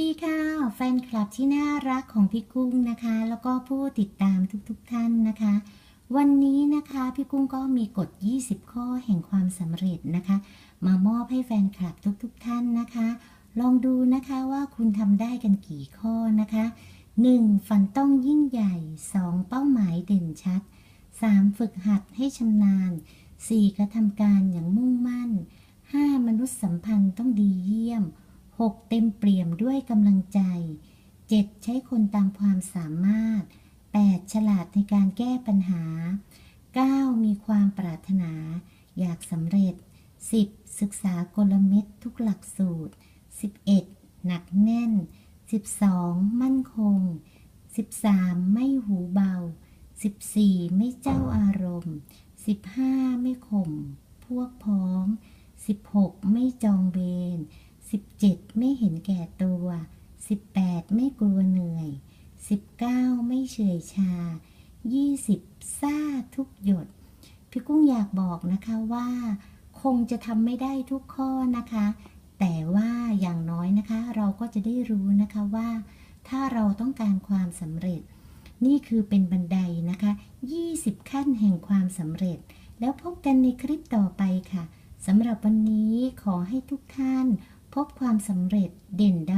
ดีค่ะ แฟนคลับที่น่ารักของพี่กุ้งนะคะ แล้วก็ผู้ติดตามทุกๆทท่านนะคะ วันนี้นะคะพี่กุ้งก็มีกฎ 20 ข้อแห่งความสำเร็จนะคะ มามอบให้แฟนคลับทุกๆทท่านนะคะ ลองดูนะคะว่าคุณทำได้กันกี่ข้อนะคะ 1. ฝันต้องยิ่งใหญ่ 2. เป้าหมายเด่นชัด 3. ฝึกหัดให้ชำนาญ 4. กระทำการอย่างมุ่งมั่น 5. มนุษยสัมพันธ์ต้องดีเยี่ยม 6. เต็มเปี่ยมด้วยกำลังใจ 7. ใช้คนตามความสามารถ 8. ฉลาดในการแก้ปัญหา 9. มีความปรารถนา อยากสำเร็จ 10. ศึกษากลเม็ดทุกหลักสูตร 11. หนักแน่น 12. มั่นคง 13. ไม่หูเบา 14. ไม่เจ้าอารมณ์ 15. ไม่ข่ม พวกพ้อง 16. ไม่จองเวร 17. ไม่เห็นแก่ตัว 18. ไม่กลัวเหนื่อย 19. ไม่เฉยชา 20. ซ่าทุกหยด พี่กุ้งอยากบอกนะคะว่า คงจะทำไม่ได้ทุกข้อนะคะ แต่ว่าอย่างน้อยนะคะ เราก็จะได้รู้นะคะว่า ถ้าเราต้องการความสำเร็จ นี่คือเป็นบันไดนะคะ 20 ขั้นแห่งความสำเร็จ แล้วพบกันในคลิปต่อไปค่ะสำหรับวันนี้ขอให้ทุกท่าน พบความสำเร็จเด่นดัง